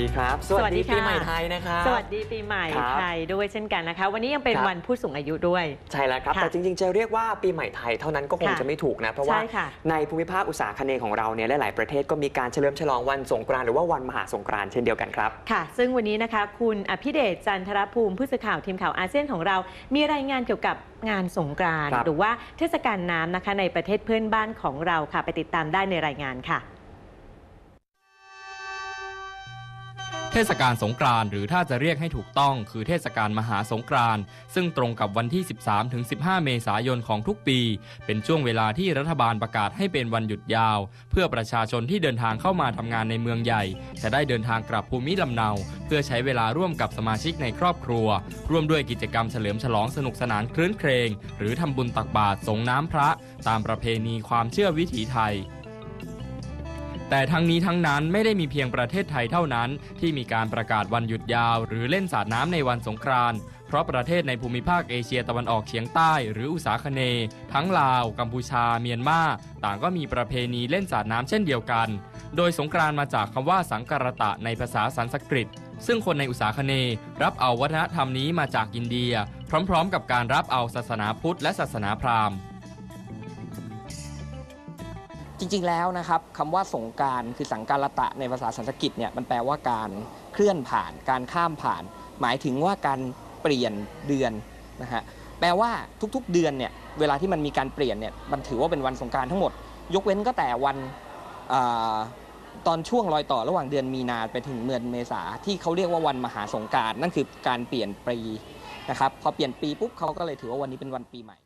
ดีครับ สวัสดีสวัสดีค่ะปีใหม่ไทยนะครับ สวัสดีปีใหม่ครับไทยด้วยเช่นกันนะคะ วันนี้ยังเป็นครับวันผู้สูงอายุด้วย ใช่แล้วครับค่ะแต่จริงๆ จะเรียกว่าปีใหม่ไทยเท่านั้นก็คงค่ะจะไม่ถูกนะ เพราะว่าใช่ค่ะในภูมิภาคอุตสาคเนย์ของเราเนี่ยหลายๆประเทศก็มีการเฉลิมฉลองวันสงกรานต์หรือว่าวันมหาสงกรานต์เช่นเดียวกันครับ ค่ะ ซึ่งวันนี้นะคะ คุณอภิเดชจันทรภูมิผู้สื่อข่าวทีมข่าวอาเซียนของเรา มีรายงานเกี่ยวกับงานสงกรานต์ครับหรือว่าเทศกาลน้ำนะคะในประเทศเพื่อนบ้านของเราค่ะ ไปติดตามได้ในรายงานค่ะ ทศกาลสงกรานต์หรือถ้าจะเรียกให้ถูกต้อง คือเทศกาลมหาสงกรานต์ซึ่งตรงกับวันที่ 13ถึง15 เมษายนของทุกปี เป็นช่วงเวลาที่รัฐบาลประกาศให้เป็นวันหยุดยาว เพื่อประชาชนที่เดินทางเข้ามาทำงานในเมืองใหญ่ จะได้เดินทางกลับภูมิลำเนา เพื่อใช้เวลาร่วมกับสมาชิกในครอบครัว ร่วมด้วยกิจกรรมเฉลิมฉลองสนุกสนานคลื้นเครง หรือทำบุญตักบาตรสงน้ำพระ ตามประเพณีความเชื่อวิถีไทย แต่ทั้งนี้ทั้งนั้นไม่ได้มีเพียงประเทศไทยเท่านั้นที่มีการประกาศวันหยุดยาว หรือเล่นสาดน้ำในวันสงกรานต์เพราะประเทศในภูมิภาคเอเชียตะวันออกเฉียงใต้ หรืออุษาคเน ทั้งลาว กัมพูชา เมียนมา ต่างก็มีประเพณีเล่นสาดน้ำเช่นเดียวกัน โดยสงกรานต์มาจากคำว่าสังกรตะในภาษาสันสกฤต ซึ่งคนในอุษาคเนรับเอาวัฒนธรรมนี้มาจากอินเดีย พร้อมๆ กับการรับเอาศาสนาพุทธและศาสนาพราหมณ์ จริงๆแล้วนะครับคำว่าสงการคือสังการตะในภาษาสันสกฤตเนี่ยมันแปลว่าการเคลื่อนผ่านการข้ามผ่าน หมายถึงว่าการเปลี่ยนเดือนนะฮะแปลว่าทุกๆเดือนเนี่ยเวลาที่มันมีการเปลี่ยนเนี่ยมันถือว่าเป็นวันสงการทั้งหมด ยกเว้นก็แต่วันอตอนช่วงรอยต่อระหว่างเดือนมีนาไปถึงเดือนเมษาที่เขาเรียกว่าวันมหาสงการนั่นคือการเปลี่ยนปีนะครับพอเปลี่ยนปีปุ๊บเขาก็เลยถือว่าวันนี้เป็นวันปีใหม่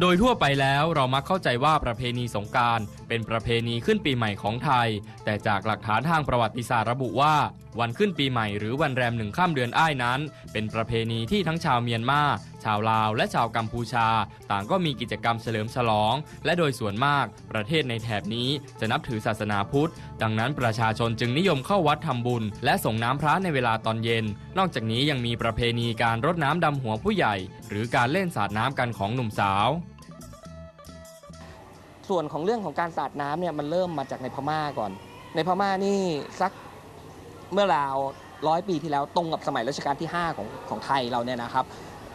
โดยทั่วไปแล้วเรามักเข้าใจว่าประเพณีสงการเป็นประเพณีขึ้นปีใหม่ของไทย แต่จากหลักฐานทางประวัติศาสตร์ระบุว่า วันขึ้นปีใหม่หรือวันแรมหนึ่งข้ามเดือนอ้ายนั้น เป็นประเพณีที่ทั้งชาวเมียนมา ชาวลาว และชาวกัมพูชา ต่างก็มีกิจกรรมเฉลิมฉลอง และโดยส่วนมาก ประเทศในแถบนี้จะนับถือศาสนาพุทธ ดังนั้นประชาชนจึงนิยมเข้าวัดทำบุญ และส่งน้ำพระในเวลาตอนเย็น นอกจากนี้ยังมีประเพณีการรดน้ำดำหัวผู้ใหญ่ หรือการเล่นสาดน้ำกันของหนุ่มสาว ส่วนของเรื่องของการสาดน้ำเนี่ยมันเริ่มมาจากในพม่าก่อน ในพม่านี่สักเมื่อราวร้อยปีที่แล้วตรงกับสมัยรัชกาลที่ 5 ของของไทยเราเนี่ยนะครับ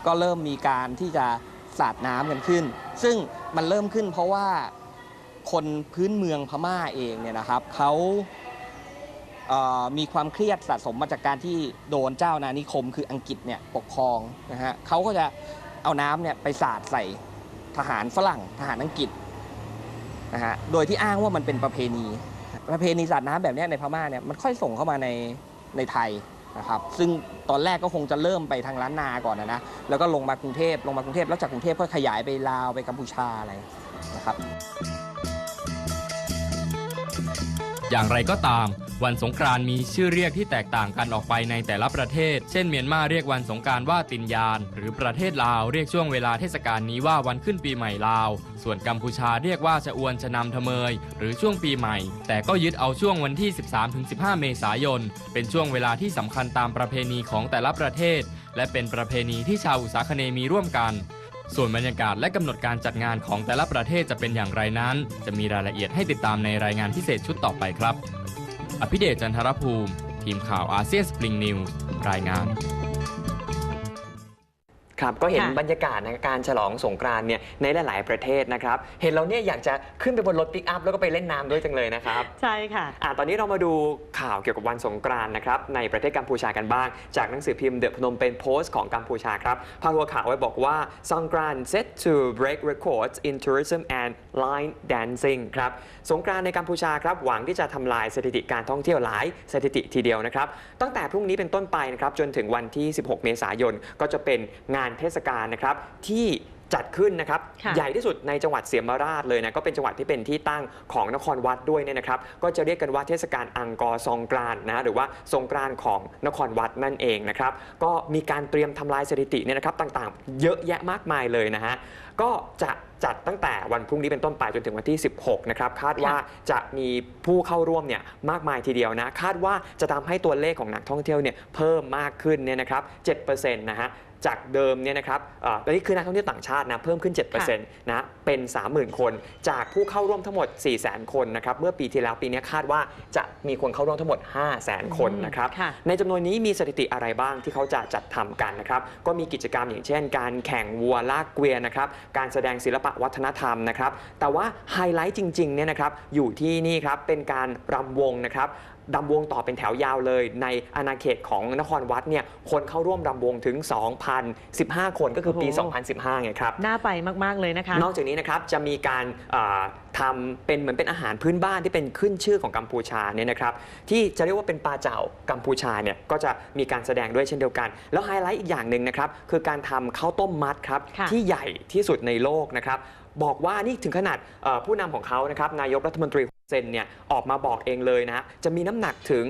ก็เริ่มมีการที่จะสาดน้ำกันขึ้น ซึ่งมันเริ่มขึ้นเพราะว่าคนพื้นเมืองพม่าเองเนี่ยนะครับเขาเมีความเครียดสะสมมาจากการที่โดนเจ้านานิคม คืออังกฤษเนี่ยปกครองนะฮะเขาก็จะเอาน้ำเนี่ยไปสาดใส่ทหารฝรั่งทหารอังกฤษ นะฮะโดยที่อ้างว่ามันเป็นประเพณี ประเพณีสาดน้ำแบบเนี้ยในพม่าเนี่ยมันค่อยส่งเข้ามาในในไทยนะครับซึ่งตอนแรกก็คงจะเริ่มไปทางล้านนาก่อนนะนะแล้วก็ลงมากรุงเทพลงมากรุงเทพแล้วจากกรุงเทพก็ขยายไปลาวไปกัมพูชาอะไรนะครับ อย่างไรก็ตาม วันสงกรานต์มีชื่อเรียกที่แตกต่างกันออกไปในแต่ละประเทศ เช่นเมียนมาเรียกวันสงกรารว่าตินยาน หรือประเทศลาวเรียกช่วงเวลาเทศกาลนี้ว่าวันขึ้นปีใหม่ลาว ส่วนกัมพูชาเรียกว่าชะอวนชะนำทะเมย หรือช่วงปีใหม่ แต่ก็ยึดเอาช่วงวันที่ 13-15 เมษายน เป็นช่วงเวลาที่สำคัญตามประเพณีของแต่ละประเทศ และเป็นประเพณีที่ชาวอุษาคเนมีร่วมกัน ส่วนบรรยากาศและกำหนดการจัดงานของแต่ละประเทศจะเป็นอย่างไรนั้น จะมีรายละเอียดให้ติดตามในรายงานพิเศษชุดต่อไปครับ อภิเดชจันทรภูมิ ทีมข่าวอาเซียนสปริงนิวส์รายงาน ครับก็เห็นค่ะบรรยากาศในการฉลองสงกรานต์เนี่ยในหลาย ๆ ประเทศนะครับ เห็นเราเนี่ยอยากจะขึ้นไปบนรถปิกอัพแล้วก็ไปเล่นน้ำด้วยจังเลยนะครับใช่ค่ะ อะตอนนี้เรามาดูข่าวเกี่ยวกับวันสงกรานต์นะครับในประเทศกัมพูชากันบ้าง จากหนังสือพิมพ์เดอะพนมเป็นโพสต์ของกัมพูชาครับพาดหัวข่าวไว้บอกว่าสงกรานต์ set to break records in tourism and line dancing ครับสงกรานต์ในกัมพูชาครับหวังที่จะทำลายสถิติการท่องเที่ยวหลายสถิติทีเดียวนะครับตั้งแต่พรุ่งนี้เป็นต้นไปนะครับจนถึงวันที่ 16 เมษายนก็จะเป็นงานเทศกาลนะครับที่จัดขึ้นนะครับค่ะใหญ่ที่สุดในจังหวัดเสียมราชเลยนะก็เป็นจังหวัดที่เป็นที่ตั้งของนครวัดด้วยเนี่ยนะครับ ก็จะเรียกกันว่าเทศกาลอังกอร์ซองกรานต์นะหรือว่าสงกรานต์ของนครวัดนั่นเองนะครับ ก็มีการเตรียมทำลายสถิติเนี่ยนะครับต่างๆ เยอะแยะมากมายเลยนะฮะก็จะจัดตั้งแต่วันพรุ่งนี้เป็นต้นไปจนถึงวันที่ 16 นะครับ คาดว่าจะมีผู้เข้าร่วมเนี่ยมากมายทีเดียวนะ คาดว่าจะทำให้ตัวเลขของนักท่องเที่ยวเนี่ยเพิ่มมากขึ้นเนี่ยนะครับ 7%นะฮะ จากเดิมเนี่ยนะครับเอ่อตอนนี้คือนักท่องเที่ยวต่างชาตินะเพิ่มขึ้น 7%นะเป็น 30,000 คน จากผู้เข้าร่วมทั้งหมด 400,000 คนนะครับเมื่อปีที่แล้วปีนี้คาดว่าจะมีคนเข้าร่วมทั้งหมด 500,000 คนนะครับค่ะในจำนวนนี้มีสถิติอะไรบ้างที่เขาจะจัดทำกันนะครับก็มีกิจกรรมอย่างเช่น การแข่งวัวลากเกวียนนะครับการแสดงศิลปะวัฒนธรรมนะครับแต่ว่าไฮไลท์จริงๆเนี่ยนะครับอยู่ที่นี่ครับเป็นการรำวงนะครับ รำวงต่อเป็นแถวยาวเลย ในอาณาเขตของนครวัดเนี่ยคนเข้าร่วมรำวงถึง 2,015 คนก็คือปีโอ้โห2015ไงครับ น่าไปมากๆเลยนะคะ นอกจากนี้นะครับจะมีการเอ่อทำเป็นเหมือนเป็นอาหารพื้นบ้านที่เป็นขึ้นชื่อของกัมพูชาเนี่ยนะครับที่จะเรียกว่าเป็นปลาเจ่ากัมพูชาเนี่ยก็จะมีการแสดงด้วยเช่นเดียวกัน แล้วไฮไลท์อีกอย่างหนึ่งนะครับคือการทำข้าวต้มมัดครับค่ะที่ใหญ่ที่สุดในโลกนะครับบอกว่านี่ถึงขนาดเอ่อผู้นำของเขานะครับนายกรัฐมนตรีเซนเนี่ยออกมาบอกเองเลยนะฮะจะมีน้ำหนักถึง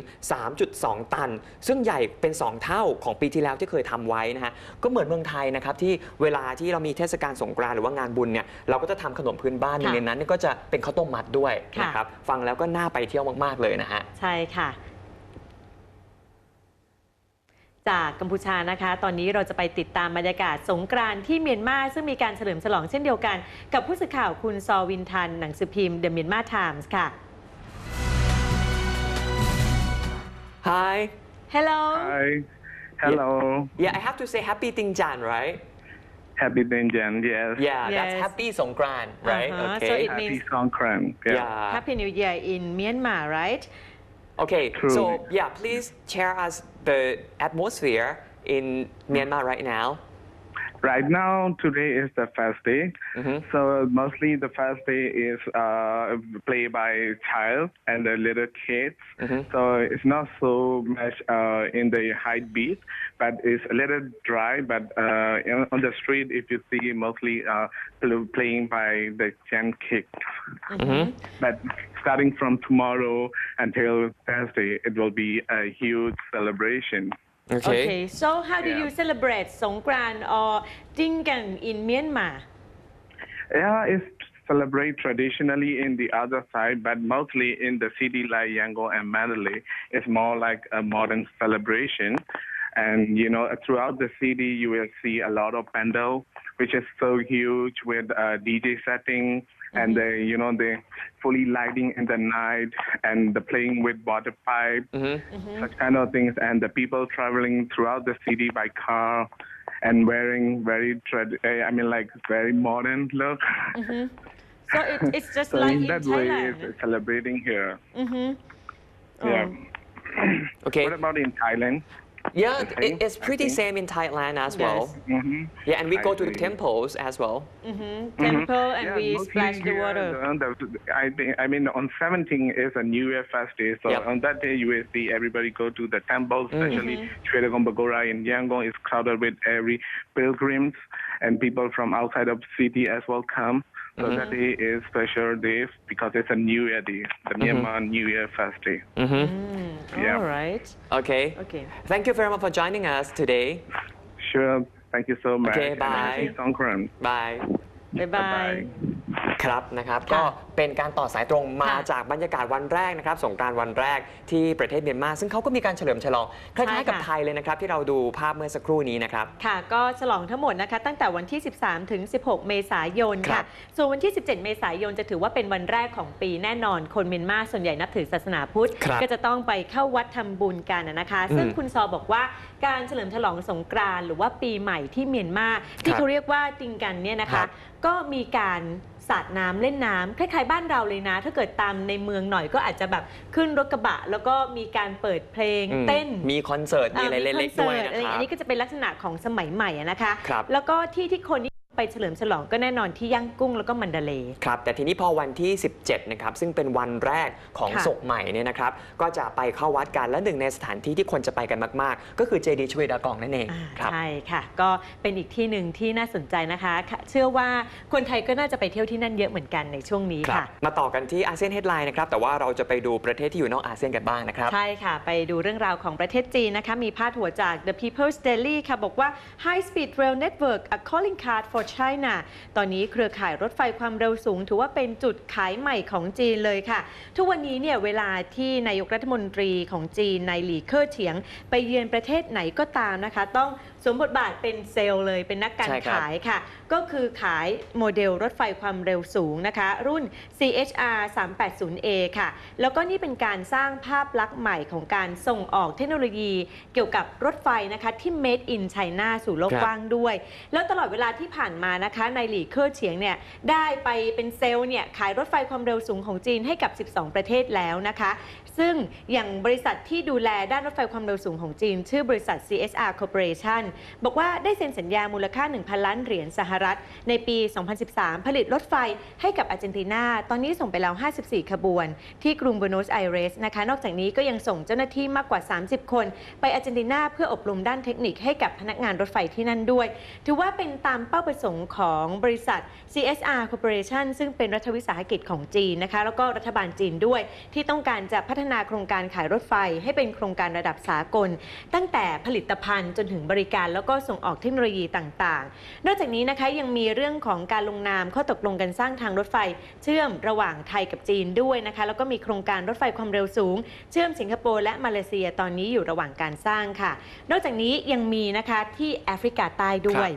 3.2 ตัน ซึ่งใหญ่เป็น 2 เท่าของปีที่แล้วที่เคยทำไว้นะฮะก็เหมือนเมืองไทยนะครับที่เวลาที่เรามีเทศกาลสงกรานต์หรือว่างานบุญเนี่ยเราก็จะทำขนมพื้นบ้านหนึ่งในนั้นนี่ก็จะเป็นข้าวต้มมัดด้วยะนะครับฟังแล้วก็น่าไปเที่ยวมากๆเลยนะฮะใช่ค่ะ จากกัมพูชานะคะ ตอนนี้เราจะไปติดตามบรรยากาศสงกรานต์ที่เมียนมาซึ่งมีการเฉลิมฉลองเช่นเดียวกัน กับผู้สื่อข่าวคุณซอวินทัน หนังสือพิมพ์ The Myanmar Times ค่ะ Hi Hello Hi. Hello. yeah I have to say happy Tingjan right Happy Benjan. Yes. yeah that's Yes. happy Songkran right Uh-huh. okay So it Happy means- Songkran. Yeah. yeah Happy New Year in Myanmar right Okay, True. so yeah, please share us the atmosphere in Myanmar right now. Right now, today is the first day. Mhm. So mostly the first day is uh, played by child and the little kids. Mhm. So it's not so much uh, in the high beat, but it's a little dry. But uh, on the street, if you see mostly uh, playing by the Jan kick. Mhm. But starting from tomorrow until Thursday, it will be a huge celebration. Okay. Okay so how do Yeah. you celebrate Songkran or Dingan in Myanmar Yeah, it's celebrate traditionally in the other side, but mostly in the city like Yangon and Mandalay, it's more like a modern celebration. And you know, throughout the city, you will see a lot of pandal, which is so huge with uh, DJ setting and the you know the fully lighting in the night and the playing with water pipe, Mhm. such kind of things, and the people traveling throughout the city by car and wearing very trad- eh, I mean like very modern look. so it, it's just So like in in that way, it's celebrating here. mm-hmm. Yeah. Okay. What about in Thailand? Yeah, Okay, it, it's pretty I same in Thailand as well. hmm Yeah, and we I go to the see. temples as well. Mm-hmm. temple and Yeah, we splash the here, water the- the- I think I mean on 17 is a New Year fast day, so Yep. on that day you will see everybody go to the temple, especially mm Bagora in Yangon is crowded with every pilgrims and people from outside of city as well come. So that day is special day because it's a New Year day, the Myanmar New Year fast day. Mhm. Mm, Yeah. all right Okay. okay Thank you very much for joining us today. Sure. Thank you so much. Okay, and bye. happy Songkran. Bye. บ๊ายบายครับนะครับค่ะก็เป็นการต่อสายตรงมาค่ะจากบรรยากาศวันแรกนะครับสงกรานต์วันแรกที่ประเทศเมียนมา ซึ่งเขาก็มีการเฉลิมฉลองคใช่ล้ายๆกับค่ะไทยเลยนะครับที่เราดูภาพเมื่อสักครู่นี้นะครับค่ะ ก็ฉลองทั้งหมดนะคะตั้งแต่วันที่ 13 ถึง 16 เมษายนครัค่ะบส่วนวันที่ 17 เมษายนจะถือว่าเป็นวันแรกของปีแน่นอนคนเมียนมาส่วนใหญ่นับถือศาสนาพุทธครับก็จะต้องไปเข้าวัดทำบุญกันนะคะ ซึ่งอืมคุณซอบอกว่าการเฉลิมฉลองสงกรานต์หรือว่าปีใหม่ที่เมียนมาที่ครับเขาเรียกว่าติงกันเนี่ยนะครัคะบก็มีการ สาดน้ำเล่นน้ำคล้ายๆบ้านเราเลยนะ ถ้าเกิดตามในเมืองหน่อยก็อาจจะแบบขึ้นรถกระบะ แล้วก็มีการเปิดเพลงอืมเต้นมีคอนเสิร์ตมีอะไรอ่าเล็กๆด้วยนะคอนเสิร์ตอะไรครัอับนนี้ก็จะเป็นลักษณะของสมัยใหม่อะนะคะครับแล้วก็ที่ที่คนนิยม ไปเฉลิมฉลองก็แน่นอนที่ย่างกุ้งแล้วก็มันดาเลย์ครับ แต่ทีนี้พอวันที่ 17 นะครับ ซึ่งเป็นวันแรกของค่ะศกใหม่เนี่ยนะครับ ก็จะไปเข้าวัดกัน และหนึ่งในสถานที่ที่คนจะไปกันมาก ๆ ก็คือเจดีย์ชเวดากองนั่นเองอ่าครับใช่ค่ะ ก็เป็นอีกที่หนึ่งที่น่าสนใจนะคะค่ะเชื่อว่าคนไทยก็น่าจะไปเที่ยวที่นั่นเยอะเหมือนกันในช่วงนี้ครับค่ะ มาต่อกันที่อาเซียนเฮดไลน์นะครับ แต่ว่าเราจะไปดูประเทศที่อยู่นอกอาเซียนกันบ้างนะครับ ใช่ค่ะ ไปดูเรื่องราวของประเทศจีนนะคะ มีพาดหัวจาก The People's Daily ค่ะ บอกว่า High Speed Rail Network a calling card for China ตอนนี้เครือข่ายรถไฟความเร็วสูง ถือว่าเป็นจุดขายใหม่ของจีนเลยค่ะ ทุกวันนี้เนี่ยเวลาที่นายกรัฐมนตรีของจีนนายหลีเค่อเฉียง ไปเยือนประเทศไหนก็ตามนะคะ ต้องสวมบทบาทเป็นเซลล์เลยเป็นนักการใช่ครับขายค่ะ ก็คือขายโมเดลรถไฟความเร็วสูงนะคะ รุ่น CHR 380A ค่ะ แล้วก็นี่เป็นการสร้างภาพลักษณ์ใหม่ของการส่งออกเทคโนโลยีเกี่ยวกับรถไฟนะคะ ที่ made in China สู่โลกครับกว้างด้วย แล้วตลอดเวลาที่ผ่านมานะคะนายหลี่เค่อเฉียงเนี่ยได้ไปเป็นเซลล์เนี่ยขายรถไฟความเร็วสูงของจีนให้กับ 12 ประเทศแล้วนะคะ ซึ่งอย่างบริษัทที่ดูแลด้านรถไฟความเร็วสูงของจีน ชื่อบริษัท CSR Corporation บอกว่าได้เซ็นสัญญามูลค่า 1,000 ล้านเหรียญสหรัฐในปี 2013 ผลิตรถไฟให้กับอาร์เจนตินา ตอนนี้ส่งไปแล้ว 54 ขบวน ที่กรุงบูโนสไอเรสนะคะ นอกจากนี้ก็ยังส่งเจ้าหน้าที่มากกว่า 30 คน ไปอาร์เจนตินาเพื่ออบรมด้านเทคนิคให้กับพนักงานรถไฟที่นั่นด้วย ถือว่าเป็นตามเป้าประสงค์ของบริษัท CSR Corporation ซึ่งเป็นรัฐวิสาหกิจของจีนนะคะ แล้วก็รัฐบาลจีนด้วย ที่ต้องการจะพัฒนาโครงการขายรถไฟ ให้เป็นโครงการระดับสากล ตั้งแต่ผลิตภัณฑ์จนถึงบริการแล้วก็ส่งออกเทคโนโลยีต่างๆ นอกจากนี้นะคะยังมีเรื่องของการลงนามข้อตกลงกันสร้างทางรถไฟ เชื่อมระหว่างไทยกับจีนด้วยนะคะ แล้วก็มีโครงการรถไฟความเร็วสูง เชื่อมสิงคโปร์และมาเลเซียตอนนี้อยู่ระหว่างการสร้างค่ะ นอกจากนี้ยังมีนะคะที่แอฟริกาใต้ด้วย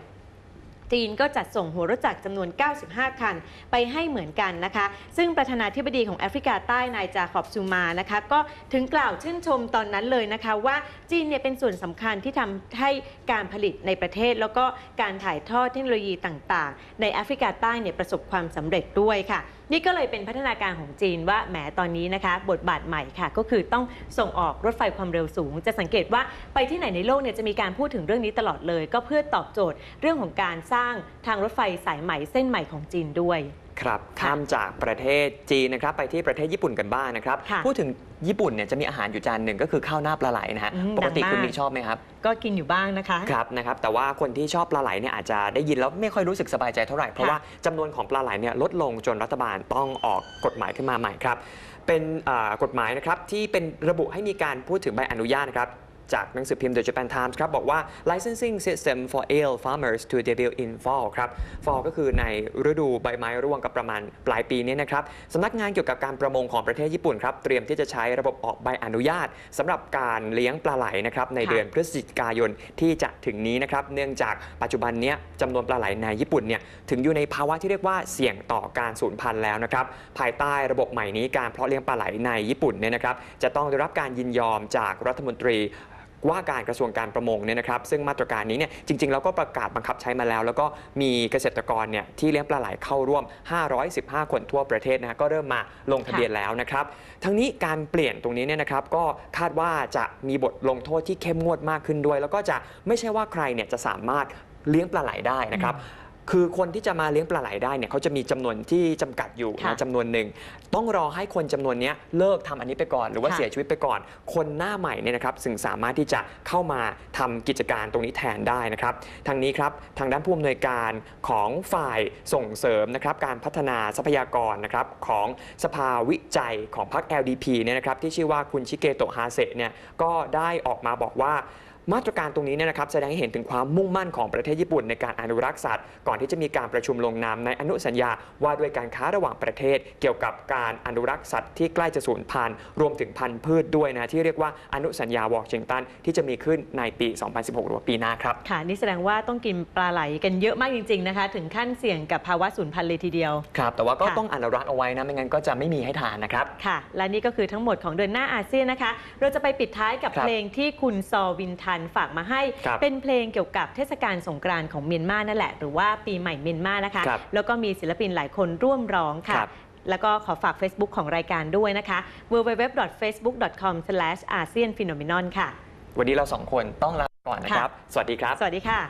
จีนก็จัดส่งหัวรถจักรจำนวน 95 คัน ไปให้เหมือนกันนะคะ ซึ่งประธานาธิบดีของแอฟริกาใต้นายจาขอบซูมานะคะ ก็ถึงกล่าวชื่นชมตอนนั้นเลยนะคะ ว่าจีนเนี่ยเป็นส่วนสำคัญที่ทำให้การผลิตในประเทศ แล้วก็การถ่ายทอดเทคโนโลยีต่างๆ ในแอฟริกาใต้เนี่ยประสบความสำเร็จด้วยค่ะ นี่ก็เลยเป็นพัฒนาการของจีนว่าแหมตอนนี้นะคะ บทบาทใหม่ค่ะก็คือต้องส่งออกรถไฟความเร็วสูง จะสังเกตว่าไปที่ไหนในโลกเนี่ยจะมีการพูดถึงเรื่องนี้ตลอดเลย ก็เพื่อตอบโจทย์เรื่องของการสร้างทางรถไฟสายใหม่เส้นใหม่ของจีนด้วย ครับค่ะข้ามจากประเทศจีนนะครับไปที่ประเทศญี่ปุ่นกันบ้างนะครับ ค่ะ พูดถึงญี่ปุ่นเนี่ยจะมีอาหารอยู่จานหนึ่งก็คือข้าวหน้าปลาไหลนะฮะอืมปกติดังมาก คุณนิกชอบไหมครับก็กินอยู่บ้างนะคะ ครับนะครับแต่ว่าคนที่ชอบปลาไหลเนี่ยอาจจะได้ยินแล้วไม่ค่อยรู้สึกสบายใจเท่าไหร่เพราะว่าจำนวนของปลาไหลเนี่ยลดลงจนรัฐบาลต้องออกกฎหมายขึ้นมาใหม่ครับเป็นอ่ากฎหมายนะครับที่เป็นระบุให้มีการพูดถึงใบอนุญาตนะครับ จากหนังสือพิมพ์ The Japan Times ครับ บอกว่า licensing system for ale farmers to debut in fall ครับ fall ก็คือในฤดูใบไม้ร่วงกับประมาณปลายปีนี้นะครับสำนักงานเกี่ยวกับการประมงของประเทศญี่ปุ่นครับ เตรียมที่จะใช้ระบบออกใบอนุญาตสำหรับการเลี้ยงปลาไหลนะครับในเดือนพฤศจิกายนที่จะถึงนี้นะครับเนื่องจากปัจจุบันนี้จำนวนปลาไหลในญี่ปุ่นเนี่ยถึงอยู่ในภาวะที่เรียกว่าเสี่ยงต่อการสูญพันธุ์แล้วนะครับภายใต้ระบบใหม่นี้การเพาะเลี้ยงปลาไหลในญี่ปุ่นเนี่ยนะครับจะต้องได้รับการยินยอมจากรัฐมนตรี ว่าการกระทรวงการประมงเนี่ยนะครับซึ่งมาตรการนี้เนี่ยจริง ๆ แล้วก็ประกาศบังคับใช้มาแล้ว แล้วก็มีเกษตรกรเนี่ยที่เลี้ยงปลาไหลเข้าร่วม 515 คนทั่วประเทศนะฮะก็เริ่มมาลงทะเบียนแล้วนะครับ ทั้งนี้การเปลี่ยนตรงนี้เนี่ยนะครับก็คาดว่าจะมีบทลงโทษที่เข้มงวดมากขึ้นด้วย แล้วก็จะไม่ใช่ว่าใครเนี่ยจะสามารถเลี้ยงปลาไหลได้นะครับ คือคนที่จะมาเลี้ยงปลาไหลได้เนี่ยเขาจะมีจำนวนที่จำกัดอยู่ค่ะนะจำนวนหนึ่งต้องรอให้คนจำนวนเนี้ยเลิกทำอันนี้ไปก่อน หรือว่าค่ะ เสียชีวิตไปก่อน คนหน้าใหม่เนี่ยนะครับซึ่งสามารถที่จะเข้ามาทำกิจการตรงนี้แทนได้นะครับทางนี้ครับทางด้านผู้อำนวยการของฝ่ายส่งเสริมนะครับการพัฒนาทรัพยากรนะครับของสภาวิจัยของพรรค LDP เนี่ยนะครับที่ชื่อว่าคุณชิเกโตะฮาเซะเนี่ยก็ได้ออกมาบอกว่า มาตรการตรงนี้เนี่ยนะครับแสดงให้เห็นถึงความมุ่งมั่นของประเทศญี่ปุ่นในการอนุรักษ์สัตว์ ก่อนที่จะมีการประชุมลงนามในอนุสัญญาว่าด้วยการค้าระหว่างประเทศ เกี่ยวกับการอนุรักษ์สัตว์ที่ใกล้จะสูญพันธุ์รวมถึงพันธุ์พืชด้วยนะที่เรียกว่าอนุสัญญาวอชิงตันที่จะมีขึ้นในปี 2016 หรือว่าปีหน้าครับค่ะนี่แสดงว่าต้องกินปลาไหลกันเยอะมากจริงๆนะคะถึงขั้นเสี่ยงกับภาวะสูญพันธุ์เลยทีเดียวครับแต่ว่าก็ค่ะต้องอนุรักษ์เอาไว้นะไม่งั้นก็จะไม่มีให้ทานนะครับค่ะ และนี่ก็คือทั้งหมดของเดือนหน้าอาเซียนนะคะ เราจะไปปิดท้ายกับครับเพลงที่คุณซอวินทันฝากมาให้ครับเป็นเพลงเกี่ยวกับเทศกาลสงกรานต์ของเมียนมานั่นแหละ หรือว่าปีใหม่เมียนมานะคะครับแล้วก็มีศิลปินหลายคนร่วมร้องค่ะครับแล้วก็ขอฝาก Facebook ของรายการด้วยนะคะ www.facebook.com/asianphenomenon ค่ะ วันนี้เราสองคนต้องลาก่อนนะครับ สวัสดีครับ สวัสดีค่ะ